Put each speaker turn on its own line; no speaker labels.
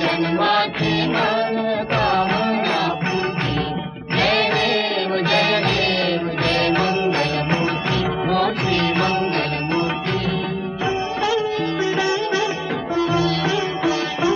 जन्माची मनोकामना पूर्ति
जय देव जय देव जय मंगलमूर्ति। मूर्ति मंगल